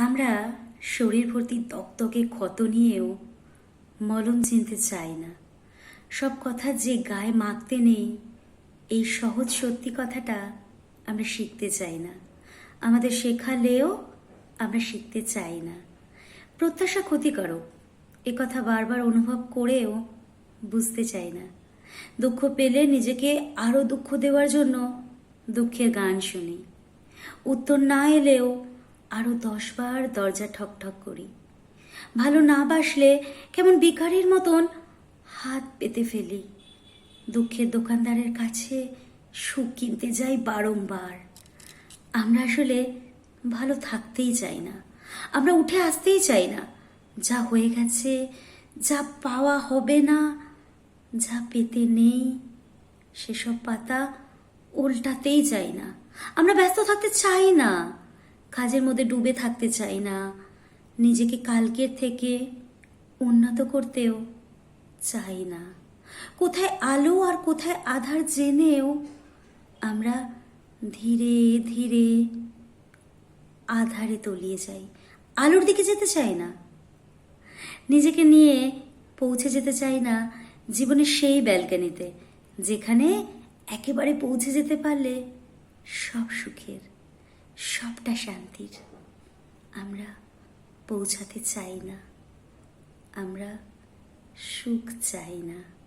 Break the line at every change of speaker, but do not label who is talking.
আমরা শরীর ভর্তি দকদকে ক্ষত নিয়েও মলম চিনতে চাই না। সব কথা যে গায়ে মাখতে নেই, এই সহজ সত্যি কথাটা আমরা শিখতে চাই না। আমাদের শেখালেও আমরা শিখতে চাই না। প্রত্যাশা ক্ষতিকারক, এ কথা বারবার অনুভব করেও বুঝতে চাই না। দুঃখ পেলে নিজেকে আরও দুঃখ দেওয়ার জন্য দুঃখের গান শুনি। উত্তর না এলেও আরও দশবার দরজা ঠকঠক করি। ভালো না বাসলে কেমন বিকারের মতন হাত পেতে ফেলি। দুঃখের দোকানদারের কাছে সুখ কিনতে যাই বারংবার। আমরা আসলে ভালো থাকতেই চাই না। আমরা উঠে আসতেই চাই না। যা হয়ে গেছে, যা পাওয়া হবে না, যা পেতে নেই, সেসব পাতা উল্টাতেই চাই না। আমরা ব্যস্ত থাকতে চাই না। কাজের মধ্যে ডুবে থাকতে চাই না। নিজেকে কালকের থেকে উন্নত করতেও চাই না। কোথায় আলো আর কোথায় আধার জেনেও আমরা ধীরে ধীরে আধারে তলিয়ে যাই। আলোর দিকে যেতে চাই না। নিজেকে নিয়ে পৌঁছে যেতে চাই না জীবনের সেই ব্যালকানিতে, যেখানে একেবারে পৌঁছে যেতে পারলে সব সুখের। সবটা শান্তির। আমরা পৌঁছাতে চাই না। আমরা সুখ চাই না।